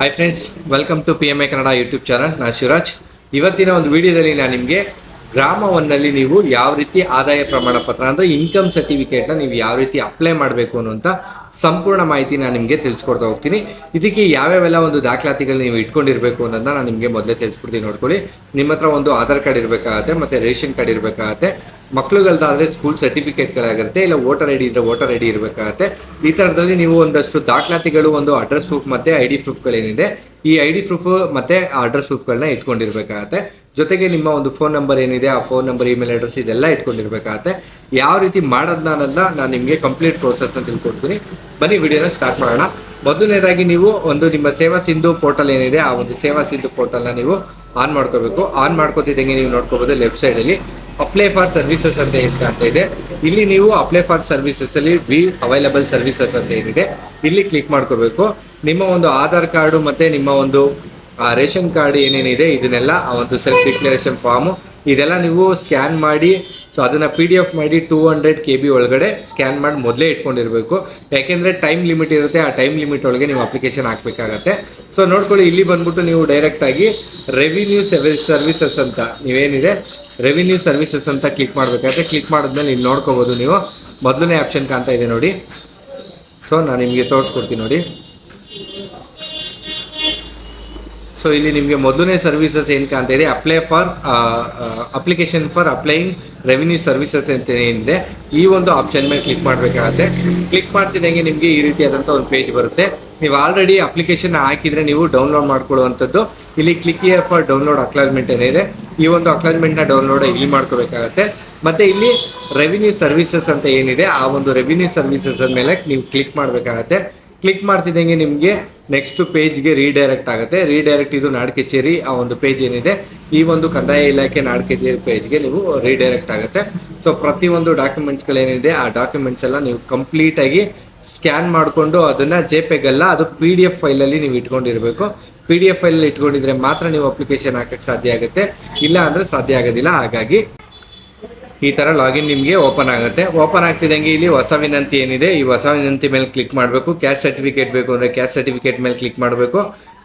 Hi friends welcome to P M A Kannada YouTube channel ನಾನು ಶಿವರಾಜ್ ಇವತ್ತಿನ ಒಂದು ವಿಡಿಯೋದಲ್ಲಿ ನಾನು ನಿಮಗೆ ಗ್ರಾಮ ಒನ್ನಲ್ಲಿ ನೀವು ಯಾವ ರೀತಿ ಆದಾಯ ಪ್ರಮಾಣ ಪತ್ರ ಅಂದರೆ ಇನ್ಕಮ್ ಸರ್ಟಿಫಿಕೇಟ್ನ ನೀವು ಯಾವ ರೀತಿ ಅಪ್ಲೈ ಮಾಡಬೇಕು ಅನ್ನುವಂಥ ಸಂಪೂರ್ಣ ಮಾಹಿತಿ ನಾನು ನಿಮಗೆ ತಿಳಿಸ್ಕೊಡ್ತಾ ಹೋಗ್ತೀನಿ. ಇದಕ್ಕೆ ಯಾವ್ಯಾವೆಲ್ಲ ಒಂದು ದಾಖಲಾತಿಗಳು ನೀವು ಇಟ್ಕೊಂಡಿರಬೇಕು ಅನ್ನೋದನ್ನ ನಾನು ನಿಮಗೆ ಮೊದಲೇ ತಿಳಿಸ್ಕೊಡ್ತೀನಿ ನೋಡ್ಕೊಳ್ಳಿ. ನಿಮ್ಮ ಹತ್ರ ಒಂದು ಆಧಾರ್ ಕಾರ್ಡ್ ಇರಬೇಕಾಗತ್ತೆ, ಮತ್ತು ರೇಷನ್ ಕಾರ್ಡ್ ಇರಬೇಕಾಗತ್ತೆ. ಮಕ್ಳುಗಳ್ದಾದ್ರೆ ಸ್ಕೂಲ್ ಸರ್ಟಿಫಿಕೇಟ್ಗಳಾಗುತ್ತೆ ಇಲ್ಲ ವೋಟರ್ ಐ ಡಿ ಇದ್ರೆ ವೋಟರ್ ಐ ಇರಬೇಕಾಗತ್ತೆ. ಈ ಥರದಲ್ಲಿ ನೀವು ಒಂದಷ್ಟು ದಾಖಲಾತಿಗಳು, ಒಂದು ಅಡ್ರೆಸ್ ಪ್ರೂಫ್ ಮತ್ತೆ ಐ ಡಿ ಪ್ರೂಫ್ಗಳೇನಿದೆ ಈ ಐ ಡಿ ಪ್ರೂಫ್ ಮತ್ತೆ ಅಡ್ರೆಸ್ ಪ್ರೂಫ್ಗಳನ್ನ ಇಟ್ಕೊಂಡಿರ್ಬೇಕಾಗತ್ತೆ. ಜೊತೆಗೆ ನಿಮ್ಮ ಒಂದು ಫೋನ್ ನಂಬರ್ ಏನಿದೆ, ಆ ಫೋನ್ ನಂಬರ್ ಇಮೇಲ್ ಅಡ್ರೆಸ್ ಇದೆಲ್ಲ ಇಟ್ಕೊಂಡಿರ್ಬೇಕಾಗತ್ತೆ. ಯಾವ ರೀತಿ ಮಾಡೋದನ್ನ ಅನ್ನೋದನ್ನ ನಾನು ನಿಮಗೆ ಕಂಪ್ಲೀಟ್ ಪ್ರೋಸೆಸ್ನ ತಿಳ್ಕೊಡ್ತೀನಿ. ಬನ್ನಿ ವಿಡಿಯೋನ ಸ್ಟಾರ್ಟ್ ಮಾಡೋಣ. ಮೊದಲನೇದಾಗಿ ನೀವು ಒಂದು ನಿಮ್ಮ ಸೇವಾ ಸಿಂಧು ಪೋರ್ಟಲ್ ಏನಿದೆ, ಆ ಒಂದು ಸೇವಾ ಸಿಂಧು ಪೋರ್ಟಲ್ನ ನೀವು ಆನ್ ಮಾಡ್ಕೋಬೇಕು. ಆನ್ ಮಾಡ್ಕೋತಿದ್ದಂಗೆ ನೀವು ನೋಡ್ಕೋಬಹುದು ಲೆಫ್ಟ್ ಸೈಡಲ್ಲಿ ಅಪ್ಲೈ ಫಾರ್ ಸರ್ವಿಸಸ್ ಅಂತ ಅಂತ ಇದೆ. ಇಲ್ಲಿ ನೀವು ಅಪ್ಲೈ ಫಾರ್ ಸರ್ವಿಸಸ್ ಅಲ್ಲಿ ವಿ ಅವೈಲಬಲ್ ಸರ್ವಿಸಸ್ ಅಂತ ಏನಿದೆ, ಇಲ್ಲಿ ಕ್ಲಿಕ್ ಮಾಡ್ಕೋಬೇಕು. ನಿಮ್ಮ ಒಂದು ಆಧಾರ್ ಕಾರ್ಡು ಮತ್ತೆ ನಿಮ್ಮ ಒಂದು ರೇಷನ್ ಕಾರ್ಡ್ ಏನೇನಿದೆ, ಇದನ್ನೆಲ್ಲ, ಆ ಒಂದು ಸೆಲ್ಫ್ ಡಿಕ್ಲರೇಷನ್ ಫಾರ್ಮು ಇದೆಲ್ಲ ನೀವು ಸ್ಕ್ಯಾನ್ ಮಾಡಿ ಸೊ ಅದನ್ನ ಪಿ ಡಿ ಎಫ್ ಮಾಡಿ ಟೂ ಹಂಡ್ರೆಡ್ ಕೆ ಬಿ ಒಳಗಡೆ ಸ್ಕ್ಯಾನ್ ಮಾಡಿ ಮೊದಲೇ ಇಟ್ಕೊಂಡಿರ್ಬೇಕು. ಯಾಕೆಂದ್ರೆ ಟೈಮ್ ಲಿಮಿಟ್ ಇರುತ್ತೆ, ಆ ಟೈಮ್ ಲಿಮಿಟ್ ಒಳಗೆ ನೀವು ಅಪ್ಲಿಕೇಶನ್ ಹಾಕ್ಬೇಕಾಗತ್ತೆ. ಸೊ ನೋಡ್ಕೊಳ್ಳಿ, ಇಲ್ಲಿ ಬಂದ್ಬಿಟ್ಟು ನೀವು ಡೈರೆಕ್ಟ್ ಆಗಿ ರೆವಿನ್ಯೂ ಸರ್ವಿಸಸ್ ಅಂತ ನೀವೇನಿದೆ ರೆವಿನ್ಯೂ ಸರ್ವಿಸಸ್ ಅಂತ ಕ್ಲಿಕ್ ಮಾಡಬೇಕಾದ್ರೆ ಕ್ಲಿಕ್ ಮಾಡಿದ್ಮೇಲೆ ಇಲ್ಲಿ ನೋಡ್ಕೋಬೋದು ನೀವು. ಮೊದಲನೇ ಆಪ್ಷನ್ ಕಾಣ್ತಾ ಇದೆ ನೋಡಿ. ಸೊ ನಾನು ನಿಮಗೆ ತೋರಿಸ್ಕೊಡ್ತೀನಿ ನೋಡಿ. ಸೊ ಇಲ್ಲಿ ನಿಮಗೆ ಮೊದಲನೇ ಸರ್ವಿಸಸ್ ಏನು ಕಾಣ್ತಾ ಇದೆ? Apply for application for applying revenue services ಅಂತ ಏನಿದೆ. ಈ ಒಂದು ಆಪ್ಷನ್ ಮೇಲೆ ಕ್ಲಿಕ್ ಮಾಡಬೇಕಾಗತ್ತೆ. ಕ್ಲಿಕ್ ಮಾಡ್ತಿದ್ದಂಗೆ ನಿಮಗೆ ಈ ರೀತಿಯಾದಂಥ ಒಂದು ಪೇಜ್ ಬರುತ್ತೆ. ನೀವು ಆಲ್ರೆಡಿ ಅಪ್ಲಿಕೇಶನ್ ಹಾಕಿದರೆ ನೀವು ಡೌನ್ಲೋಡ್ ಮಾಡ್ಕೊಳ್ಳುವಂಥದ್ದು. ಇಲ್ಲಿ click here for download acknowledgement ಏನಿದೆ. ಈ ಒಂದು ಅಕ್ಲಾಜ್ಮೆಂಟ್ನ ಡೌನ್ಲೋಡ್ ಇಲ್ಲಿ ಮಾಡ್ಕೋಬೇಕಾಗತ್ತೆ. ಮತ್ತೆ ಇಲ್ಲಿ ರೆವಿನ್ಯೂ ಸರ್ವಿಸಸ್ ಅಂತ ಏನಿದೆ, ಆ ಒಂದು ರೆವಿನ್ಯೂ ಸರ್ವಿಸಸ್ ಮೇಲೆ ನೀವು ಕ್ಲಿಕ್ ಮಾಡಬೇಕಾಗತ್ತೆ. ಕ್ಲಿಕ್ ಮಾಡ್ತಿದ್ದಂಗೆ ನಿಮಗೆ ನೆಕ್ಸ್ಟ್ ಪೇಜ್ಗೆ ರೀಡೈರೆಕ್ಟ್ ಆಗುತ್ತೆ. ರೀಡೈರೆಕ್ಟ್ ಇದು ನಾಡ್ ಕಚೇರಿ ಆ ಒಂದು ಪೇಜ್ ಏನಿದೆ, ಈ ಒಂದು ಕಂದಾಯ ಇಲಾಖೆ ನಾಡ್ ಕಚೇರಿ ಪೇಜ್ಗೆ ನೀವು ರೀಡೈರೆಕ್ಟ್ ಆಗುತ್ತೆ. ಸೊ ಪ್ರತಿಯೊಂದು ಡಾಕ್ಯುಮೆಂಟ್ಸ್ಗಳೇನಿದೆ ಆ ಡಾಕ್ಯುಮೆಂಟ್ಸ್ ಎಲ್ಲ ನೀವು ಕಂಪ್ಲೀಟಾಗಿ ಸ್ಕ್ಯಾನ್ ಮಾಡಿಕೊಂಡು ಅದನ್ನ ಜೆ ಅಲ್ಲ ಅದು ಪಿ ಡಿ ಎಫ್ ಫೈಲಲ್ಲಿ ನೀವು ಇಟ್ಕೊಂಡಿರಬೇಕು. ಪಿ ಡಿ ಎಫ್ ಫೈಲಲ್ಲಿ ಇಟ್ಕೊಂಡಿದ್ರೆ ಮಾತ್ರ ನೀವು ಅಪ್ಲಿಕೇಶನ್ ಹಾಕಕ್ಕೆ ಸಾಧ್ಯ ಆಗುತ್ತೆ. ಇಲ್ಲ ಅಂದರೆ ಸಾಧ್ಯ ಆಗೋದಿಲ್ಲ. ಹಾಗಾಗಿ ಈ ಥರ ಲಾಗಿನ್ ನಿಮಗೆ ಓಪನ್ ಆಗುತ್ತೆ. ಓಪನ್ ಆಗ್ತಿದ್ದಂಗೆ ಇಲ್ಲಿ ಹೊಸ ವಿನಂತಿ ಏನಿದೆ? ಈ ಹೊಸ ವಿನಂತಿ ಮೇಲೆ ಕ್ಲಿಕ್ ಮಾಡಬೇಕು. ಕ್ಯಾಶ್ ಸರ್ಟಿಫಿಕೇಟ್ ಬೇಕು ಅಂದರೆ ಕ್ಯಾಶ್ ಸರ್ಟಿಫಿಕೇಟ್ ಮೇಲೆ ಕ್ಲಿಕ್ ಮಾಡಬೇಕು.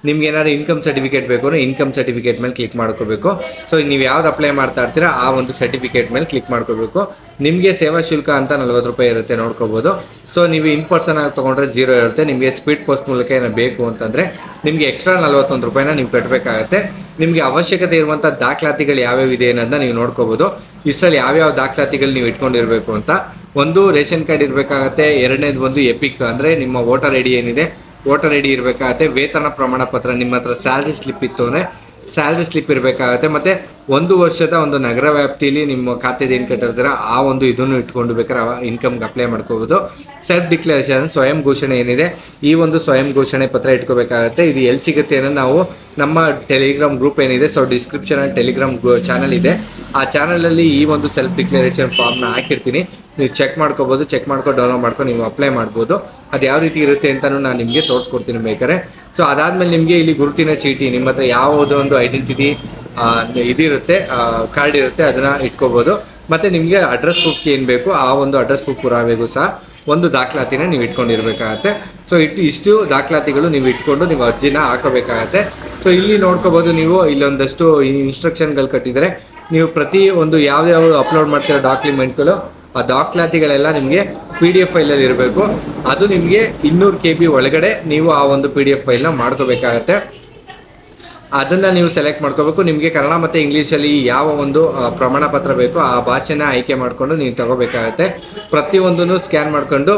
ನಿಮ್ಗೆ ಏನಾದ್ರು ಇನ್ಕಮ್ ಸರ್ಟಿಫಿಕೇಟ್ ಬೇಕು ಅಂದರೆ ಇನ್ಕಮ್ ಸರ್ಟಿಫಿಕೇಟ್ ಮೇಲೆ ಕ್ಲಿಕ್ ಮಾಡ್ಕೋಬೇಕು. ಸೊ ನೀವು ಯಾವ್ದು ಅಪ್ಲೈ ಮಾಡ್ತಾ ಇರ್ತೀರಾ, ಆ ಒಂದು ಸರ್ಟಿಫಿಕೇಟ್ ಮೇಲೆ ಕ್ಲಿಕ್ ಮಾಡ್ಕೋಬೇಕು. ನಿಮಗೆ ಸೇವಾ ಶುಲ್ಕ ಅಂತ ನಲ್ವತ್ತು ರೂಪಾಯಿ ಇರುತ್ತೆ, ನೋಡ್ಕೋಬೋದು. ಸೊ ನೀವು ಇನ್ ಪರ್ಸನ್ ಆಗಿ ತೊಗೊಂಡ್ರೆ ಜೀರೋ ಇರುತ್ತೆ. ನಿಮಗೆ ಸ್ಪೀಡ್ ಪೋಸ್ಟ್ ಮೂಲಕ ಏನ ಬೇಕು ಅಂತಂದರೆ, ನಿಮಗೆ ಎಕ್ಸ್ಟ್ರಾ ನಲ್ವತ್ತೊಂದು ರೂಪಾಯಿನ ನೀವು ಕಟ್ಟಬೇಕಾಗತ್ತೆ ನಿಮಗೆ ಅವಶ್ಯಕತೆ ಇರುವಂಥ ದಾಖಲಾತಿಗಳು ಯಾವ್ಯಾವ ಇದೆ ಅನ್ನೋದನ್ನ ನೀವು ನೋಡ್ಕೋಬೋದು. ಇಷ್ಟರಲ್ಲಿ ಯಾವ್ಯಾವ ದಾಖಲಾತಿಗಳು ನೀವು ಇಟ್ಕೊಂಡಿರಬೇಕು ಅಂತ. ಒಂದು ರೇಷನ್ ಕಾರ್ಡ್ ಇರಬೇಕಾಗತ್ತೆ. ಎರಡನೇದು ಒಂದು ಎಪಿಕ್ ಅಂದರೆ ನಿಮ್ಮ ವೋಟರ್ ಐ ಡಿ ಏನಿದೆ ವೋಟರ್ ಐ ಡಿ ಇರಬೇಕಾಗತ್ತೆ, ವೇತನ ಪ್ರಮಾಣ ಪತ್ರ ನಿಮ್ಮ ಹತ್ರ ಸ್ಯಾಲ್ರಿ ಸ್ಲಿಪ್ ಇತ್ತು ಅಂದರೆ ಸ್ಯಾಲ್ರಿ ಸ್ಲಿಪ್ ಇರಬೇಕಾಗತ್ತೆ, ಮತ್ತು ಒಂದು ವರ್ಷದ ಒಂದು ನಗರ ವ್ಯಾಪ್ತಿಯಲ್ಲಿ ನಿಮ್ಮ ಖಾತೆದು ಏನು ಕಟ್ಟಿರ್ತೀರ, ಆ ಒಂದು ಇದನ್ನು ಇಟ್ಕೊಂಡು ಬೇಕಾದ್ರೆ ಇನ್ಕಮ್ಗೆ ಅಪ್ಲೈ ಮಾಡ್ಕೋಬೋದು. ಸೆಲ್ಫ್ ಡಿಕ್ಲರೇಷನ್ ಸ್ವಯಂ ಘೋಷಣೆ ಏನಿದೆ, ಈ ಒಂದು ಸ್ವಯಂ ಘೋಷಣೆ ಪತ್ರ ಇಟ್ಕೋಬೇಕಾಗತ್ತೆ. ಇದು ಎಲ್ಲಿ ಸಿಗುತ್ತೆ ಅನ್ನೋದು ನಾವು ನಮ್ಮ ಟೆಲಿಗ್ರಾಮ್ ಗ್ರೂಪ್ ಏನಿದೆ ಸೊ ಡಿಸ್ಕ್ರಿಪ್ಷನ್ ಟೆಲಿಗ್ರಾಮ್ ಚಾನಲ್ ಇದೆ. ಆ ಚಾನಲಲ್ಲಿ ಈ ಒಂದು ಸೆಲ್ಫ್ ಡಿಕ್ಲರೇಷನ್ ಫಾರ್ಮ್ನ ಹಾಕಿರ್ತೀನಿ. ನೀವು ಚೆಕ್ ಮಾಡ್ಕೋಬೋದು ಚೆಕ್ ಮಾಡ್ಕೊಂಡು ಡೌನ್ಲೋಡ್ ಮಾಡ್ಕೊಂಡು ನೀವು ಅಪ್ಲೈ ಮಾಡ್ಬೋದು. ಅದು ಯಾವ ರೀತಿ ಇರುತ್ತೆ ಅಂತಲೂ ನಾನು ನಿಮಗೆ ತೋರಿಸ್ಕೊಡ್ತೀನಿ ಬೇಕಾರೆ ಸೊ ಅದಾದಮೇಲೆ ನಿಮಗೆ ಇಲ್ಲಿ ಗುರುತಿನ ಚೀಟಿ, ನಿಮ್ಮ ಹತ್ರ ಯಾವುದೋ ಒಂದು ಐಡೆಂಟಿಟಿ ಇದಿರುತ್ತೆ ಕಾರ್ಡ್ ಇರುತ್ತೆ, ಅದನ್ನು ಇಟ್ಕೋಬೋದು. ಮತ್ತು ನಿಮಗೆ ಅಡ್ರೆಸ್ ಪ್ರೂಫ್ಗೆ ಏನು ಬೇಕು, ಆ ಒಂದು ಅಡ್ರೆಸ್ ಪ್ರೂಫ್ ಪುರಾವೆಗೂ ಸಹ ಒಂದು ದಾಖಲಾತಿನ ನೀವು ಇಟ್ಕೊಂಡಿರ್ಬೇಕಾಗತ್ತೆ. ಸೊ ಇಟ್ಟು ಇಷ್ಟು ದಾಖಲಾತಿಗಳು ನೀವು ಇಟ್ಕೊಂಡು ನೀವು ಅರ್ಜಿನ ಹಾಕೋಬೇಕಾಗತ್ತೆ. ಸೊ ಇಲ್ಲಿ ನೋಡ್ಕೋಬೋದು ನೀವು, ಇಲ್ಲೊಂದಷ್ಟು ಇನ್ಸ್ಟ್ರಕ್ಷನ್ಗಳು ಕಟ್ಟಿದರೆ ನೀವು ಪ್ರತಿ ಒಂದು ಯಾವ್ಯಾವ ಅಪ್ಲೋಡ್ ಮಾಡ್ತಿರೋ ಡಾಕ್ಯುಮೆಂಟ್ಗಳು ಆ ದಾಖಲಾತಿಗಳೆಲ್ಲ ನಿಮಗೆ ಪಿ ಡಿ ಎಫ್ ಫೈಲಲ್ಲಿ ಇರಬೇಕು. ಅದು ನಿಮಗೆ ಇನ್ನೂರು ಕೆ ಬಿ ಒಳಗಡೆ ನೀವು ಆ ಒಂದು ಪಿ ಡಿ ಎಫ್ ಫೈಲ್ನ ಮಾಡ್ಕೋಬೇಕಾಗತ್ತೆ. ಅದನ್ನು ನೀವು ಸೆಲೆಕ್ಟ್ ಮಾಡ್ಕೋಬೇಕು. ನಿಮಗೆ ಕನ್ನಡ ಮತ್ತು ಇಂಗ್ಲೀಷಲ್ಲಿ ಯಾವ ಒಂದು ಪ್ರಮಾಣ ಪತ್ರ ಬೇಕು ಆ ಭಾಷೆನ ಆಯ್ಕೆ ಮಾಡಿಕೊಂಡು ನೀವು ತಗೋಬೇಕಾಗತ್ತೆ. ಪ್ರತಿಯೊಂದನ್ನು ಸ್ಕ್ಯಾನ್ ಮಾಡಿಕೊಂಡು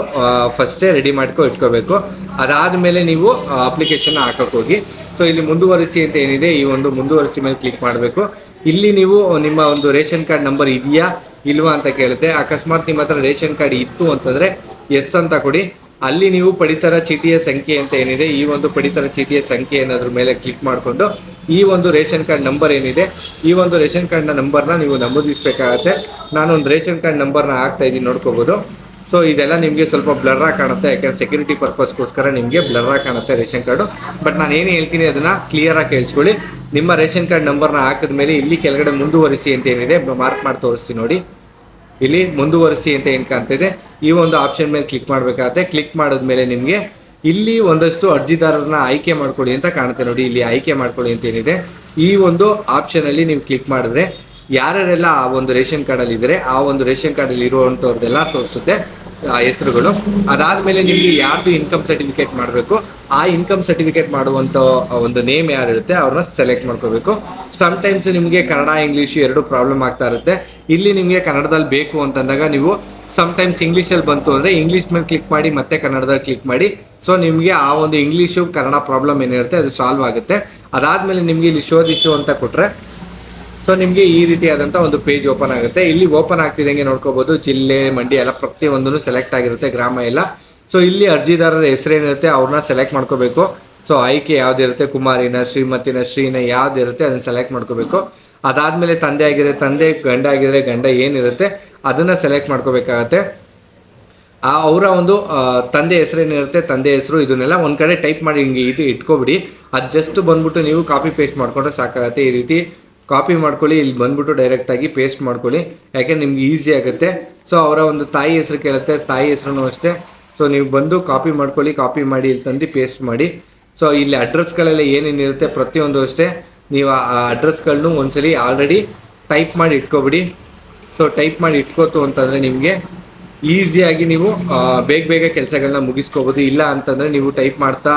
ಫಸ್ಟೇ ರೆಡಿ ಮಾಡ್ಕೊ ಇಟ್ಕೋಬೇಕು. ಅದಾದ ಮೇಲೆ ನೀವು ಅಪ್ಲಿಕೇಶನ್ ಹಾಕೋಕ್ಕೋಗಿ ಸೊ ಇಲ್ಲಿ ಮುಂದುವರಿಸಿ ಅಂತ ಏನಿದೆ, ಈ ಒಂದು ಮುಂದುವರಿಸಿ ಮೇಲೆ ಕ್ಲಿಕ್ ಮಾಡಬೇಕು. ಇಲ್ಲಿ ನೀವು ನಿಮ್ಮ ಒಂದು ರೇಷನ್ ಕಾರ್ಡ್ ನಂಬರ್ ಇದೆಯಾ ಇಲ್ವಾ ಅಂತ ಕೇಳುತ್ತೆ. ಅಕಸ್ಮಾತ್ ನಿಮ್ಮ ಹತ್ರ ರೇಷನ್ ಕಾರ್ಡ್ ಇತ್ತು ಅಂತಂದ್ರೆ ಎಸ್ ಅಂತ ಕೊಡಿ. ಅಲ್ಲಿ ನೀವು ಪಡಿತರ ಚೀಟಿಯ ಸಂಖ್ಯೆ ಅಂತ ಏನಿದೆ, ಈ ಒಂದು ಪಡಿತರ ಚೀಟಿಯ ಸಂಖ್ಯೆ ಏನಾದ್ರ ಮೇಲೆ ಕ್ಲಿಕ್ ಮಾಡಿಕೊಂಡು ಈ ಒಂದು ರೇಷನ್ ಕಾರ್ಡ್ ನಂಬರ್ ಏನಿದೆ, ಈ ಒಂದು ರೇಷನ್ ಕಾರ್ಡ್ನ ನಂಬರ್ನ ನೀವು ನಮೂದಿಸಬೇಕಾಗತ್ತೆ. ಒಂದು ರೇಷನ್ ಕಾರ್ಡ್ ನಂಬರ್ನ ಹಾಕ್ತಾ ಇದ್ದೀನಿ, ನೋಡ್ಕೋಬೋದು. ಸೊ ಇದೆಲ್ಲ ನಿಮಗೆ ಸ್ವಲ್ಪ ಬ್ಲರ್ ಆಗಿ ಕಾಣುತ್ತೆ. ಯಾಕಂದ್ರೆ ಸೆಕ್ಯೂರಿಟಿ ಪರ್ಪಸ್ಗೋಸ್ಕರ ನಿಮಗೆ ಬ್ಲರ್ ಆಗಿ ಕಾಣುತ್ತೆ ರೇಷನ್ ಕಾರ್ಡು. ಬಟ್ ನಾನು ಏನು ಹೇಳ್ತೀನಿ ಅದನ್ನು ಕ್ಲಿಯರ್ ಆಗಿ ಕೇಳಿಸ್ಕೊಳ್ಳಿ. ನಿಮ್ಮ ರೇಷನ್ ಕಾರ್ಡ್ ನಂಬರ್ನ ಹಾಕಿದ್ಮೇಲೆ ಇಲ್ಲಿ ಕೆಳಗಡೆ ಮುಂದುವರಿಸಿ ಅಂತ ಏನಿದೆ ಮಾರ್ಕ್ ಮಾಡಿ ತೋರಿಸ್ತೀನಿ ನೋಡಿ. ಇಲ್ಲಿ ಮುಂದುವರಿಸಿ ಅಂತ ಏನು ಕಾಣ್ತಿದೆ? ಈ ಒಂದು ಆಪ್ಷನ್ ಮೇಲೆ ಕ್ಲಿಕ್ ಮಾಡಬೇಕಾಗತ್ತೆ. ಕ್ಲಿಕ್ ಮಾಡಿದ್ಮೇಲೆ ನಿಮಗೆ ಇಲ್ಲಿ ಒಂದಷ್ಟು ಅರ್ಜಿದಾರರನ್ನ ಆಯ್ಕೆ ಮಾಡ್ಕೊಳ್ಳಿ ಅಂತ ಕಾಣುತ್ತೆ ನೋಡಿ. ಇಲ್ಲಿ ಆಯ್ಕೆ ಮಾಡ್ಕೊಳ್ಳಿ ಅಂತ ಏನಿದೆ. ಈ ಒಂದು ಆಪ್ಷನ್ ಅಲ್ಲಿ ನೀವು ಕ್ಲಿಕ್ ಮಾಡಿದ್ರೆ ಯಾರ್ಯಾರೆಲ್ಲ ಆ ಒಂದು ರೇಷನ್ ಕಾರ್ಡ್ ಅಲ್ಲಿ ಇದ್ರೆ ಆ ಒಂದು ರೇಷನ್ ಕಾರ್ಡ್ ಅಲ್ಲಿ ಇರುವಂತವ್ರದ್ದೆಲ್ಲ ತೋರಿಸುತ್ತೆ, ಆ, ಹೆಸರುಗಳು. ಅದಾದ್ಮೇಲೆ ನಿಮ್ಗೆ ಯಾರ್ದು ಇನ್ಕಮ್ ಸರ್ಟಿಫಿಕೇಟ್ ಮಾಡಬೇಕು, ಆ ಇನ್ಕಮ್ ಸರ್ಟಿಫಿಕೇಟ್ ಮಾಡುವಂತ ಒಂದು ನೇಮ್ ಯಾರು ಇರುತ್ತೆ ಅವ್ರನ್ನ ಸೆಲೆಕ್ಟ್ ಮಾಡ್ಕೋಬೇಕು. ಟೈಮ್ಸ್ ನಿಮಗೆ ಕನ್ನಡ ಇಂಗ್ಲಿಷ್ ಎರಡು ಪ್ರಾಬ್ಲಮ್ ಆಗ್ತಾ ಇರುತ್ತೆ. ಇಲ್ಲಿ ನಿಮಗೆ ಕನ್ನಡದಲ್ಲಿ ಬೇಕು ಅಂತಂದಾಗ ನೀವು ಟೈಮ್ಸ್ ಇಂಗ್ಲೀಷಲ್ಲಿ ಬಂತು ಅಂದ್ರೆ ಇಂಗ್ಲೀಷ್ ಮೇಲೆ ಕ್ಲಿಕ್ ಮಾಡಿ, ಮತ್ತೆ ಕನ್ನಡದಲ್ಲಿ ಕ್ಲಿಕ್ ಮಾಡಿ. ಸೊ ನಿಮಗೆ ಆ ಒಂದು ಇಂಗ್ಲೀಷು ಕನ್ನಡ ಪ್ರಾಬ್ಲಮ್ ಏನಿರುತ್ತೆ, ಅದು ಸಾಲ್ವ್ ಆಗುತ್ತೆ. ಅದಾದ್ಮೇಲೆ ನಿಮಗೆ ಇಲ್ಲಿ ಶೋಧಿಸು ಅಂತ ಕೊಟ್ರೆ ಸೊ ನಿಮಗೆ ಈ ರೀತಿಯಾದಂಥ ಒಂದು ಪೇಜ್ ಓಪನ್ ಆಗುತ್ತೆ. ಇಲ್ಲಿ ಓಪನ್ ಆಗ್ತಿದಂಗೆ ನೋಡ್ಕೋಬಹುದು ಜಿಲ್ಲೆ ಮಂಡಿ ಎಲ್ಲ ಪ್ರತಿಯೊಂದನ್ನು ಸೆಲೆಕ್ಟ್ ಆಗಿರುತ್ತೆ, ಗ್ರಾಮ ಎಲ್ಲ. ಸೊ ಇಲ್ಲಿ ಅರ್ಜಿದಾರರ ಹೆಸರೇನಿರುತ್ತೆ, ಅವ್ರನ್ನ ಸೆಲೆಕ್ಟ್ ಮಾಡ್ಕೋಬೇಕು. ಸೊ ಆಯ್ಕೆ ಯಾವ್ದಿರುತ್ತೆ, ಕುಮಾರಿನ, ಶ್ರೀಮತಿನ, ಶ್ರೀನ ಯಾವ್ದಿರುತ್ತೆ, ಅದನ್ನ ಸೆಲೆಕ್ಟ್ ಮಾಡ್ಕೋಬೇಕು. ಅದಾದ್ಮೇಲೆ ತಂದೆ ಆಗಿದ್ರೆ ತಂದೆ, ಗಂಡ ಆಗಿದ್ರೆ ಗಂಡ ಏನಿರುತ್ತೆ, ಅದನ್ನ ಸೆಲೆಕ್ಟ್ ಮಾಡ್ಕೋಬೇಕಾಗತ್ತೆ. ಆ, ಅವರ ಒಂದು ತಂದೆ ಹೆಸರೇನಿರುತ್ತೆ, ತಂದೆ ಹೆಸರು, ಇದನ್ನೆಲ್ಲ ಒಂದು ಕಡೆ ಟೈಪ್ ಮಾಡಿ ಹಿಂಗೆ ಇದು ಇಟ್ಕೊಬಿಡಿ. ಅದು ಜಸ್ಟ್ ಬಂದ್ಬಿಟ್ಟು ನೀವು ಕಾಪಿ ಪೇಸ್ಟ್ ಮಾಡ್ಕೊಂಡ್ರೆ ಸಾಕಾಗತ್ತೆ ಈ ರೀತಿ. ಕಾಪಿ ಮಾಡ್ಕೊಳ್ಳಿ, ಇಲ್ಲಿ ಬಂದ್ಬಿಟ್ಟು ಡೈರೆಕ್ಟಾಗಿ ಪೇಸ್ಟ್ ಮಾಡ್ಕೊಳ್ಳಿ. ಯಾಕೆ ನಿಮ್ಗೆ ಈಸಿ ಆಗುತ್ತೆ. ಸೊ ಅವರ ಒಂದು ತಾಯಿ ಹೆಸರು ಕೇಳುತ್ತೆ, ತಾಯಿ ಹೆಸರು ಅಷ್ಟೇ. ಸೊ ನೀವು ಬಂದು ಕಾಪಿ ಮಾಡ್ಕೊಳ್ಳಿ ಕಾಪಿ ಮಾಡಿ, ಇಲ್ಲಿ ತಂದು ಪೇಸ್ಟ್ ಮಾಡಿ. ಸೊ ಇಲ್ಲಿ ಅಡ್ರೆಸ್ಗಳೆಲ್ಲ ಏನೇನಿರುತ್ತೆ ಪ್ರತಿಯೊಂದು ಅಷ್ಟೇ. ನೀವು ಆ ಅಡ್ರೆಸ್ಗಳನ್ನೂ ಒಂದ್ಸಲಿ ಆಲ್ರೆಡಿ ಟೈಪ್ ಮಾಡಿ ಇಟ್ಕೊಬಿಡಿ. ಸೊ ಟೈಪ್ ಮಾಡಿ ಇಟ್ಕೋತು ಅಂತಂದರೆ ನಿಮಗೆ ಈಸಿಯಾಗಿ ನೀವು ಬೇಗ ಬೇಗ ಕೆಲಸಗಳನ್ನ ಮುಗಿಸ್ಕೋಬೋದು. ಇಲ್ಲ ಅಂತಂದರೆ ನೀವು ಟೈಪ್ ಮಾಡ್ತಾ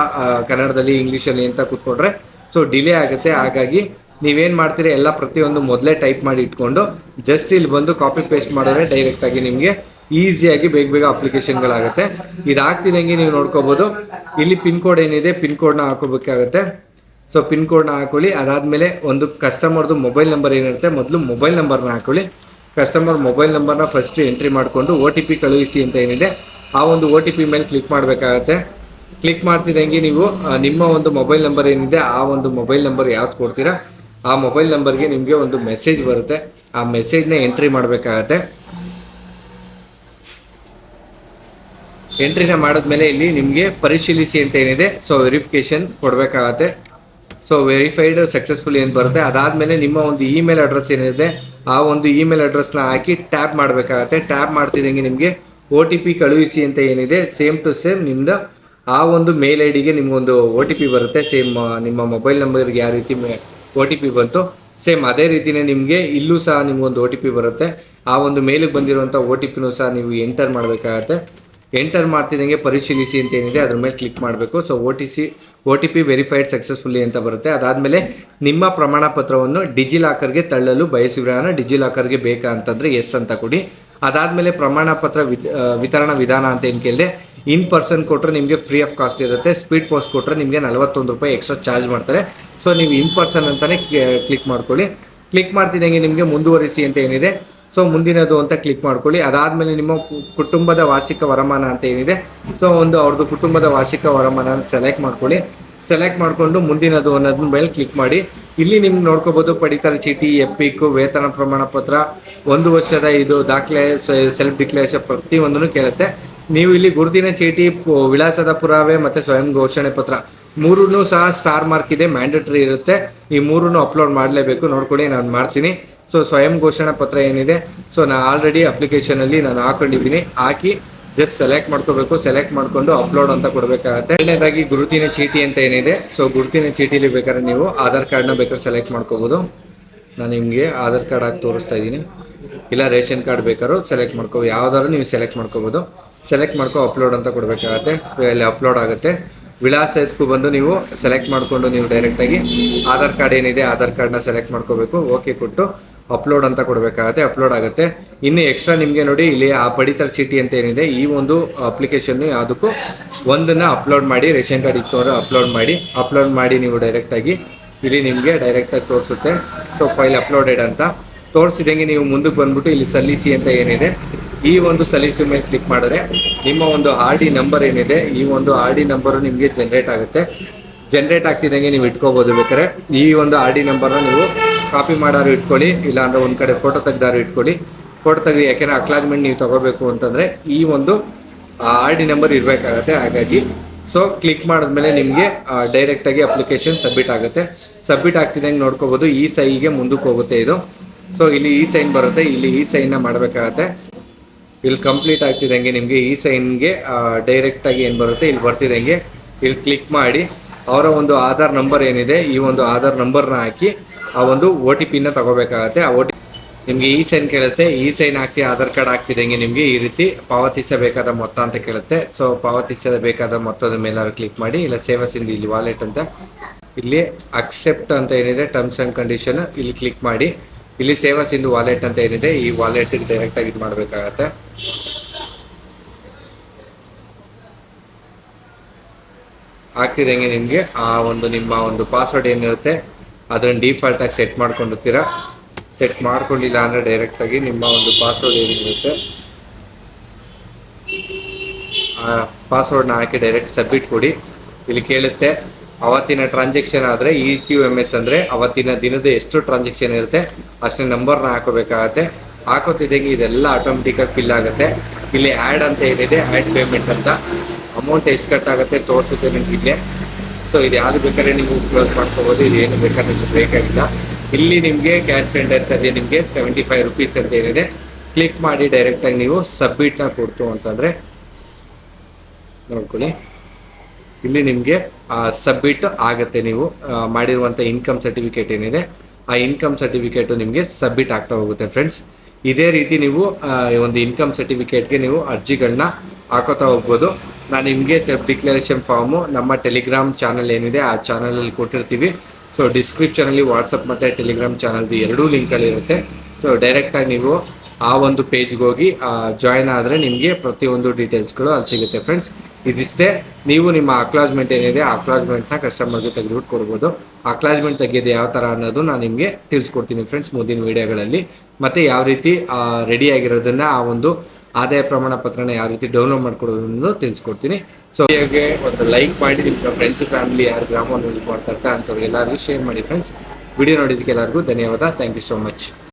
ಕನ್ನಡದಲ್ಲಿ, ಇಂಗ್ಲೀಷಲ್ಲಿ ಅಂತ ಕೂತ್ಕೊಂಡ್ರೆ. ಸೊ ಡಿಲೇ ಆಗುತ್ತೆ. ಹಾಗಾಗಿ ನೀವೇನು ಮಾಡ್ತೀರಿ, ಎಲ್ಲ ಪ್ರತಿಯೊಂದು ಮೊದಲೇ ಟೈಪ್ ಮಾಡಿ ಇಟ್ಕೊಂಡು ಜಸ್ಟ್ ಇಲ್ಲಿ ಬಂದು ಕಾಪಿ ಪೇಸ್ಟ್ ಮಾಡಿದ್ರೆ ಡೈರೆಕ್ಟಾಗಿ ನಿಮಗೆ ಈಸಿಯಾಗಿ ಬೇಗ ಬೇಗ ಅಪ್ಲಿಕೇಶನ್ಗಳಾಗುತ್ತೆ ಇದಾಗ್ತಿದಂಗೆ ನೀವು ನೋಡ್ಕೋಬೋದು. ಇಲ್ಲಿ ಪಿನ್ ಕೋಡ್ ಏನಿದೆ ಪಿನ್ ಕೋಡ್ನ ಹಾಕೋಬೇಕಾಗತ್ತೆ ಸೊ ಪಿನ್ ಕೋಡ್ನ ಹಾಕೊಳ್ಳಿ. ಅದಾದಮೇಲೆ ಒಂದು ಕಸ್ಟಮರ್ದು ಮೊಬೈಲ್ ನಂಬರ್ ಏನಿರುತ್ತೆ, ಮೊದಲು ಮೊಬೈಲ್ ನಂಬರ್ನ ಹಾಕೊಳ್ಳಿ. ಕಸ್ಟಮರ್ ಮೊಬೈಲ್ ನಂಬರ್ನ ಫಸ್ಟ್ ಎಂಟ್ರಿ ಮಾಡಿಕೊಂಡು ಒ ಟಿ ಪಿ ಕಳುಹಿಸಿ ಅಂತ ಏನಿದೆ, ಆ ಒಂದು ಒ ಟಿ ಪಿ ಮೇಲೆ ಕ್ಲಿಕ್ ಮಾಡಬೇಕಾಗತ್ತೆ. ಕ್ಲಿಕ್ ಮಾಡ್ತಿದ್ದಂಗೆ ನೀವು ನಿಮ್ಮ ಒಂದು ಮೊಬೈಲ್ ನಂಬರ್ ಏನಿದೆ, ಆ ಒಂದು ಮೊಬೈಲ್ ನಂಬರ್ ಯಾವ್ದು ಕೊಡ್ತೀರಾ? ಆ ಮೊಬೈಲ್ ನಂಬರ್ಗೆ ನಿಮಗೆ ಒಂದು ಮೆಸೇಜ್ ಬರುತ್ತೆ. ಆ ಮೆಸೇಜ್ನ ಎಂಟ್ರಿ ಮಾಡಬೇಕಾಗತ್ತೆ. ಎಂಟ್ರಿನ ಮಾಡಿದ್ಮೇಲೆ ಇಲ್ಲಿ ನಿಮಗೆ ಪರಿಶೀಲಿಸಿ ಅಂತ ಏನಿದೆ, ಸೊ ವೆರಿಫಿಕೇಶನ್ ಕೊಡಬೇಕಾಗತ್ತೆ. ಸೊ ವೆರಿಫೈಡ್ ಸಕ್ಸಸ್ಫುಲ್ ಏನು ಬರುತ್ತೆ. ಅದಾದಮೇಲೆ ನಿಮ್ಮ ಒಂದು ಇಮೇಲ್ ಅಡ್ರೆಸ್ ಏನಿದೆ, ಆ ಒಂದು ಇಮೇಲ್ ಅಡ್ರೆಸ್ನ ಹಾಕಿ ಟ್ಯಾಪ್ ಮಾಡಬೇಕಾಗತ್ತೆ. ಟ್ಯಾಪ್ ಮಾಡ್ತಿದ್ದಂಗೆ ನಿಮಗೆ ಒ ಟಿ ಪಿ ಕಳುಹಿಸಿ ಅಂತ ಏನಿದೆ, ಸೇಮ್ ಟು ಸೇಮ್ ನಿಮ್ಮದು ಆ ಒಂದು ಮೇಲ್ ಐ ಡಿಗೆ ನಿಮಗೊಂದು ಒ ಟಿ ಪಿ ಬರುತ್ತೆ. ಸೇಮ್, ನಿಮ್ಮ ಮೊಬೈಲ್ ನಂಬರ್ಗೆ ಯಾವ ರೀತಿ ಒ ಟಿ ಪಿ ಬಂತು. ಸೇಮ್ ಅದೇ ರೀತಿಯೇ ನಿಮಗೆ ಇಲ್ಲೂ ಸಹ ನಿಮಗೊಂದು ಒ ಟಿ ಪಿ ಬರುತ್ತೆ. ಆ ಒಂದು ಮೇಲಿಗೆ ಬಂದಿರುವಂಥ ಒ ಟಿ ಪಿನೂ ಸಹ ನೀವು ಎಂಟರ್ ಮಾಡಬೇಕಾಗತ್ತೆ. ಎಂಟರ್ ಮಾಡ್ತಿದ್ದಂಗೆ ಪರಿಶೀಲಿಸಿ ಅಂತ ಏನಿದೆ, ಅದ್ರ ಮೇಲೆ ಕ್ಲಿಕ್ ಮಾಡಬೇಕು. So O T C O T P verified successfully ಅಂತ ಬರುತ್ತೆ. ಅದಾದಮೇಲೆ ನಿಮ್ಮ ಪ್ರಮಾಣ ಪತ್ರವನ್ನು ಡಿಜಿ ಲಾಕರ್ಗೆ ತಳ್ಳಲು ಬಯಸಿರೋಣ ಡಿಜಿ ಲಾಕರ್ಗೆ ಬೇಕಾ ಅಂತಂದರೆ ಎಸ್ ಅಂತ ಕೊಡಿ. ಅದಾದಮೇಲೆ ಪ್ರಮಾಣ ಪತ್ರ ವಿತ್- ವಿತರಣಾ ವಿಧಾನ ಅಂತ ಏನು ಕೇಳಿದೆ? ಇನ್ ಪರ್ಸನ್ ಕೊಟ್ಟರೆ ನಿಮಗೆ ಫ್ರೀ ಆಫ್ ಕಾಸ್ಟ್ ಇರುತ್ತೆ. ಸ್ಪೀಡ್ ಪೋಸ್ಟ್ ಕೊಟ್ಟರೆ ನಿಮಗೆ ನಲವತ್ತೊಂದು ರೂಪಾಯಿ ಎಕ್ಸ್ಟ್ರಾ ಚಾರ್ಜ್ ಮಾಡ್ತಾರೆ. ಸೊ ನೀವು ಇನ್ ಪರ್ಸನ್ ಅಂತಲೇ ಕ್ಲಿಕ್ ಮಾಡ್ಕೊಳ್ಳಿ. ಕ್ಲಿಕ್ ಮಾಡ್ತಿದ್ದಂಗೆ ನಿಮಗೆ ಮುಂದುವರಿಸಿ ಅಂತ ಏನಿದೆ. ಸೊ ಮುಂದಿನದು ಅಂತ ಕ್ಲಿಕ್ ಮಾಡ್ಕೊಳ್ಳಿ. ಅದಾದಮೇಲೆ ನಿಮ್ಮ ಕುಟುಂಬದ ವಾರ್ಷಿಕ ವರಮಾನ ಅಂತ ಏನಿದೆ. ಸೊ ಒಂದು ಅವ್ರದ್ದು ಕುಟುಂಬದ ವಾರ್ಷಿಕ ವರಮಾನ ಸೆಲೆಕ್ಟ್ ಮಾಡ್ಕೊಳ್ಳಿ. ಸೆಲೆಕ್ಟ್ ಮಾಡಿಕೊಂಡು ಮುಂದಿನದು ಅನ್ನೋದ್ರ ಮೇಲೆ ಕ್ಲಿಕ್ ಮಾಡಿ. ಇಲ್ಲಿ ನಿಮ್ಗೆ ನೋಡ್ಕೋಬೋದು ಪಡಿತರ ಚೀಟಿ ಎಪಿಕ್ ವೇತನ ಪ್ರಮಾಣ ಪತ್ರ, ಒಂದು ವರ್ಷದ ಇದು ದಾಖಲೆ ಸೆಲ್ಫ್ ಡಿಕ್ಲರೇಷನ್ ಪ್ರತಿಯೊಂದನ್ನು ಕೇಳುತ್ತೆ. ನೀವು ಇಲ್ಲಿ ಗುರುತಿನ ಚೀಟಿ, ವಿಳಾಸದ ಪುರಾವೆ ಮತ್ತು ಸ್ವಯಂ ಘೋಷಣೆ ಪತ್ರ. ಮೂರೂ ಸಹ ಸ್ಟಾರ್ ಮಾರ್ಕ್ ಇದೆ ಮ್ಯಾಂಡೇಟರಿ ಇರುತ್ತೆ. ಈ ಮೂರನ್ನು ಅಪ್ಲೋಡ್ ಮಾಡಲೇಬೇಕು. ನೋಡ್ಕೊಳ್ಳಿ, ನಾನು ಮಾಡ್ತೀನಿ. ಸೊ ಸ್ವಯಂ ಘೋಷಣಾ ಪತ್ರ ಏನಿದೆ ಸೊ ನಾನು ಆಲ್ರೆಡಿ ಅಪ್ಲಿಕೇಶನಲ್ಲಿ ನಾನು ಹಾಕೊಂಡಿದ್ದೀನಿ. ಹಾಕಿ ಜಸ್ಟ್ ಸೆಲೆಕ್ಟ್ ಮಾಡ್ಕೋಬೇಕು. ಸೆಲೆಕ್ಟ್ ಮಾಡಿಕೊಂಡು ಅಪ್ಲೋಡ್ ಅಂತ ಕೊಡಬೇಕಾಗತ್ತೆ. ಎರಡನೇದಾಗಿ, ಗುರುತಿನ ಚೀಟಿ ಅಂತ ಏನಿದೆ ಸೊ ಗುರುತಿನ ಚೀಟಿಲಿ ಬೇಕಾದ್ರೆ ನೀವು ಆಧಾರ್ ಕಾರ್ಡ್ನ ಬೇಕಾದ್ರೆ ಸೆಲೆಕ್ಟ್ ಮಾಡ್ಕೋಬೋದು. ನಾನು ನಿಮಗೆ ಆಧಾರ್ ಕಾರ್ಡ್ ಹಾಕಿ ತೋರಿಸ್ತಾ ಇದ್ದೀನಿ. ಇಲ್ಲ, ರೇಷನ್ ಕಾರ್ಡ್ ಬೇಕಾದ್ರೂ ಸೆಲೆಕ್ಟ್ ಮಾಡ್ಕೋ, ಯಾವ್ದಾದ್ರು ನೀವು ಸೆಲೆಕ್ಟ್ ಮಾಡ್ಕೋಬೋದು. ಸೆಲೆಕ್ಟ್ ಮಾಡ್ಕೊ ಅಪ್ಲೋಡ್ ಅಂತ ಕೊಡಬೇಕಾಗತ್ತೆ. ಅಲ್ಲಿ ಅಪ್ಲೋಡ್ ಆಗುತ್ತೆ. ವಿಳಾಸ ಎತ್ಕು ಬಂದು ನೀವು ಸೆಲೆಕ್ಟ್ ಮಾಡಿಕೊಂಡು ನೀವು ಡೈರೆಕ್ಟಾಗಿ ಆಧಾರ್ ಕಾರ್ಡ್ ಏನಿದೆ ಆಧಾರ್ ಕಾರ್ಡ್ನ ಸೆಲೆಕ್ಟ್ ಮಾಡ್ಕೋಬೇಕು ಓಕೆ ಕೊಟ್ಟು ಅಪ್ಲೋಡ್ ಅಂತ ಕೊಡಬೇಕಾಗತ್ತೆ ಅಪ್ಲೋಡ್ ಆಗುತ್ತೆ. ಇನ್ನು ಎಕ್ಸ್ಟ್ರಾ ನಿಮಗೆ ನೋಡಿ, ಇಲ್ಲಿ ಆ ಪಡಿತರ ಚೀಟಿ ಅಂತ ಏನಿದೆ, ಈ ಒಂದು ಅಪ್ಲಿಕೇಶನ್ ಯಾವುದಕ್ಕೂ ಒಂದನ್ನು ಅಪ್ಲೋಡ್ ಮಾಡಿ, ರೇಷನ್ ಕಾರ್ಡ್ ಇತ್ತು ಅಪ್ಲೋಡ್ ಮಾಡಿ ಅಪ್ಲೋಡ್ ಮಾಡಿ ನೀವು ಡೈರೆಕ್ಟಾಗಿ ಇಲ್ಲಿ ನಿಮಗೆ ಡೈರೆಕ್ಟಾಗಿ ತೋರಿಸುತ್ತೆ. ಸೊ ಫೈಲ್ ಅಪ್ಲೋಡೆಡ್ ಅಂತ ತೋರಿಸಿದಂಗೆ ನೀವು ಮುಂದಕ್ಕೆ ಬಂದ್ಬಿಟ್ಟು ಇಲ್ಲಿ ಸಲ್ಲಿಸಿ ಅಂತ ಏನಿದೆ ಈ ಒಂದು ಸಲೀಸು ಮೇಲೆ ಕ್ಲಿಕ್ ಮಾಡಿದ್ರೆ ನಿಮ್ಮ ಒಂದು ಆರ್ ಡಿ ನಂಬರ್ ಏನಿದೆ, ಈ ಒಂದು ಆರ್ ಡಿ ನಂಬರು ನಿಮಗೆ ಜನ್ರೇಟ್ ಆಗುತ್ತೆ. ಜನ್ರೇಟ್ ಆಗ್ತಿದ್ದಂಗೆ ನೀವು ಇಟ್ಕೋಬೋದು ಬೇಕಾದ್ರೆ. ಈ ಒಂದು ಆರ್ ಡಿ ನಂಬರ್ನ ನೀವು ಕಾಪಿ ಮಾಡಾರು ಇಟ್ಕೊಳ್ಳಿ, ಇಲ್ಲಾಂದ್ರೆ ಒಂದು ಕಡೆ ಫೋಟೋ ತೆಗ್ದಾರು ಇಟ್ಕೊಳ್ಳಿ. ಫೋಟೋ ತೆಗೆದು ಯಾಕೆಂದರೆ ಅಕ್ಲಾಜ್ಮೆಂಟ್ ನೀವು ತಗೋಬೇಕು ಅಂತಂದರೆ ಈ ಒಂದು ಆರ್ ಡಿ ನಂಬರ್ ಇರಬೇಕಾಗತ್ತೆ. ಹಾಗಾಗಿ ಸೊ ಕ್ಲಿಕ್ ಮಾಡಿದ್ಮೇಲೆ ನಿಮಗೆ ಡೈರೆಕ್ಟಾಗಿ ಅಪ್ಲಿಕೇಶನ್ ಸಬ್ಮಿಟ್ ಆಗುತ್ತೆ. ಸಬ್ಮಿಟ್ ಆಗ್ತಿದ್ದಂಗೆ ನೋಡ್ಕೋಬೋದು. ಈ ಸೈಗೆ ಮುಂದಕ್ಕೆ ಹೋಗುತ್ತೆ ಇದು. ಸೊ ಇಲ್ಲಿ ಈ ಸೈನ್ ಬರುತ್ತೆ. ಇಲ್ಲಿ ಈ ಸೈನ್ನ ಮಾಡಬೇಕಾಗತ್ತೆ. ಇಲ್ಲಿ ಕಂಪ್ಲೀಟ್ ಆಗ್ತಿದ್ದಂಗೆ ನಿಮಗೆ ಈ ಸೈನ್ಗೆ ಡೈರೆಕ್ಟಾಗಿ ಏನು ಬರುತ್ತೆ, ಇಲ್ಲಿ ಬರ್ತಿದ್ದಂಗೆ ಇಲ್ಲಿ ಕ್ಲಿಕ್ ಮಾಡಿ, ಅವರ ಒಂದು ಆಧಾರ್ ನಂಬರ್ ಏನಿದೆ, ಈ ಒಂದು ಆಧಾರ್ ನಂಬರ್ನ ಹಾಕಿ, ಆ ಒಂದು ಒ ಟಿ ಪಿನ ತಗೋಬೇಕಾಗತ್ತೆ. ಆ ಓ ಟಿ ನಿಮಗೆ ಈ ಸೈನ್ ಕೇಳುತ್ತೆ, ಈ ಸೈನ್ ಹಾಕಿ ಆಧಾರ್ ಕಾರ್ಡ್ ಹಾಕ್ತಿದ್ದಂಗೆ ನಿಮಗೆ ಈ ರೀತಿ ಪಾವತಿಸಬೇಕಾದ ಮೊತ್ತ ಅಂತ ಕೇಳುತ್ತೆ. ಸೊ ಪಾವತಿಸಬೇಕಾದ ಮೊತ್ತದ ಮೇಲೆ ಕ್ಲಿಕ್ ಮಾಡಿ, ಇಲ್ಲ ಸೇವಸ್ ಇಂದ ಇಲ್ಲಿ ವಾಲೆಟ್ ಅಂತ. ಇಲ್ಲಿ ಅಕ್ಸೆಪ್ಟ್ ಅಂತ ಏನಿದೆ ಟರ್ಮ್ಸ್ ಆ್ಯಂಡ್ ಕಂಡೀಷನ್ ಇಲ್ಲಿ ಕ್ಲಿಕ್ ಮಾಡಿ. ಇಲ್ಲಿ ಸೇವಾ ಸಿಂಧು ವಾಲೆಟ್ ಅಂತ ಏನಿದೆ, ಈ ವಾಲೆಟ್ ಡೈರೆಕ್ಟ್ ಆಗಿ ಇದು ಮಾಡಬೇಕಾಗತ್ತೆ. ಆಗ್ತಿದಂಗೆ ನಿಮಗೆ ಆ ಒಂದು ನಿಮ್ಮ ಒಂದು ಪಾಸ್ವರ್ಡ್ ಏನಿರುತ್ತೆ ಅದನ್ನು ಡಿಫಾಲ್ಟ್ ಆಗಿ ಸೆಟ್ ಮಾಡ್ಕೊಂಡಿರ್ತೀರ. ಸೆಟ್ ಮಾಡ್ಕೊಂಡಿಲ್ಲ ಅಂದರೆ ಡೈರೆಕ್ಟ್ ಆಗಿ ನಿಮ್ಮ ಒಂದು ಪಾಸ್ವರ್ಡ್ ಏನಿರುತ್ತೆ, ಆ ಪಾಸ್ವರ್ಡ್ನ ಹಾಕಿ ಡೈರೆಕ್ಟ್ ಸಬ್ಮಿಟ್ ಕೊಡಿ. ಇಲ್ಲಿ ಕೇಳುತ್ತೆ ಅವತ್ತಿನ ಟ್ರಾನ್ಸಾಕ್ಷನ್ ಆದರೆ ಇ ಕ್ಯೂ ಎಂ ಎಸ್ ಅಂದರೆ ಅವತ್ತಿನ ದಿನದ ಎಷ್ಟು ಟ್ರಾನ್ಸಾಕ್ಷನ್ ಇರುತ್ತೆ ಅಷ್ಟೇ ನಂಬರ್ನ ಹಾಕೋಬೇಕಾಗತ್ತೆ. ಹಾಕೋತಿದ್ದಂಗೆ ಇದೆಲ್ಲ ಆಟೋಮೆಟಿಕಾಗಿ ಫಿಲ್ ಆಗುತ್ತೆ. ಇಲ್ಲಿ ಆ್ಯಡ್ ಅಂತ ಏನಿದೆ ಆ್ಯಡ್ ಪೇಮೆಂಟ್ ಅಂತ. ಅಮೌಂಟ್ ಎಷ್ಟು ಕಟ್ಟಾಗುತ್ತೆ ತೋರಿಸುತ್ತೆ ನಿಮ್ಗೆ ಇಲ್ಲೇ. ಸೊ ಇದು ಯಾವುದು ಬೇಕಾದ್ರೆ ನೀವು ಕ್ಲೋಸ್ ಮಾಡ್ಕೋಬೋದು, ಇದು ಏನು ಬೇಕಾದ್ರೆ ನಿಮ್ಗೆ ಬೇಕಾಗಿಲ್ಲ. ಇಲ್ಲಿ ನಿಮಗೆ ಕ್ಯಾಶ್ ಟೆಂಡರ್ ಅದೇ ನಿಮಗೆ ಸೆವೆಂಟಿ ಫೈವ್ ರುಪೀಸ್ ಅಂತ ಏನಿದೆ. ಕ್ಲಿಕ್ ಮಾಡಿ ಡೈರೆಕ್ಟಾಗಿ ನೀವು ಸಬ್ಮಿಟ್ನ ಕೊಡ್ತು ಅಂತಂದರೆ, ನೋಡ್ಕೊಳ್ಳಿ. ಇಲ್ಲಿ ನಿಮಗೆ ಸಬ್ಮಿಟ್ ಆಗುತ್ತೆ ನೀವು ಮಾಡಿರುವಂಥ ಇನ್ಕಮ್ ಸರ್ಟಿಫಿಕೇಟ್ ಏನಿದೆ, ಆ ಇನ್ಕಮ್ ಸರ್ಟಿಫಿಕೇಟು ನಿಮಗೆ ಸಬ್ಮಿಟ್ ಆಗ್ತಾ ಹೋಗುತ್ತೆ ಫ್ರೆಂಡ್ಸ್ ಇದೇ ರೀತಿ ನೀವು ಒಂದು ಇನ್ಕಮ್ ಸರ್ಟಿಫಿಕೇಟ್ಗೆ ನೀವು ಅರ್ಜಿಗಳನ್ನ ಹಾಕೋತಾ ಹೋಗ್ಬೋದು. ನಾನು ನಿಮಗೆ ಸೆಲ್ಫ್ ಡಿಕ್ಲರೇಷನ್ ಫಾರ್ಮು ನಮ್ಮ ಟೆಲಿಗ್ರಾಮ್ ಚಾನಲ್ ಏನಿದೆ, ಆ ಚಾನಲಲ್ಲಿ ಕೊಟ್ಟಿರ್ತೀವಿ. ಸೊ ಡಿಸ್ಕ್ರಿಪ್ಷನಲ್ಲಿ ವಾಟ್ಸಪ್ ಮತ್ತು ಟೆಲಿಗ್ರಾಮ್ ಚಾನಲ್ದು ಎರಡೂ ಲಿಂಕಲ್ಲಿರುತ್ತೆ ಸೊ ಡೈರೆಕ್ಟಾಗಿ ನೀವು ಆ ಒಂದು ಪೇಜ್ಗೆ ಹೋಗಿ ಜಾಯ್ನ್ ಆದರೆ ನಿಮಗೆ ಪ್ರತಿಯೊಂದು ಡೀಟೇಲ್ಸ್ಗಳು ಅಲ್ಲಿ ಸಿಗುತ್ತೆ ಫ್ರೆಂಡ್ಸ್ ಇದಿಷ್ಟೇ, ನೀವು ನಿಮ್ಮ ಅಕ್ಲಾಜ್ಮೆಂಟ್ ಏನಿದೆ ಆ ಅಕ್ಲಾಜ್ಮೆಂಟ್ನ ಕಸ್ಟಮರ್ಗೆ ತೆಗೆದುಬಿಟ್ಟು ಕೊಡ್ಬೋದು. ಅಕ್ಲಾಜ್ಮೆಂಟ್ ತೆಗೆಯೋದು ಯಾವ ಥರ ಅನ್ನೋದು ನಾನು ನಿಮಗೆ ತಿಳಿಸ್ಕೊಡ್ತೀನಿ ಫ್ರೆಂಡ್ಸ್ ಮುಂದಿನ ವೀಡಿಯೋಗಳಲ್ಲಿ ಮತ್ತು ಯಾವ ರೀತಿ ರೆಡಿ ಆಗಿರೋದನ್ನು, ಆ ಒಂದು ಆದಾಯ ಪ್ರಮಾಣ ಪತ್ರನ ಯಾವ ರೀತಿ ಡೌನ್ಲೋಡ್ ಮಾಡ್ಕೊಡೋದನ್ನು ತಿಳಿಸ್ಕೊಡ್ತೀನಿ. ಸೊ ಹೀಗೆ ಒಂದು ಲೈಕ್ ಮಾಡಿ ನಿಮ್ಮ ಫ್ರೆಂಡ್ಸ್ ಫ್ಯಾಮಿಲಿ ಯಾರು ಗ್ರಾಮವನ್ನು ಯೂಸ್ ಮಾಡ್ತಾರೆ ಇರ್ತಾರೆ ಅಂಥವ್ರಿಗೆ ಎಲ್ಲರಿಗೂ ಶೇರ್ ಮಾಡಿ ಫ್ರೆಂಡ್ಸ್ ವಿಡಿಯೋ ನೋಡಿದ್ದಕ್ಕೆ ಎಲ್ಲರಿಗೂ ಧನ್ಯವಾದ. Thank you so much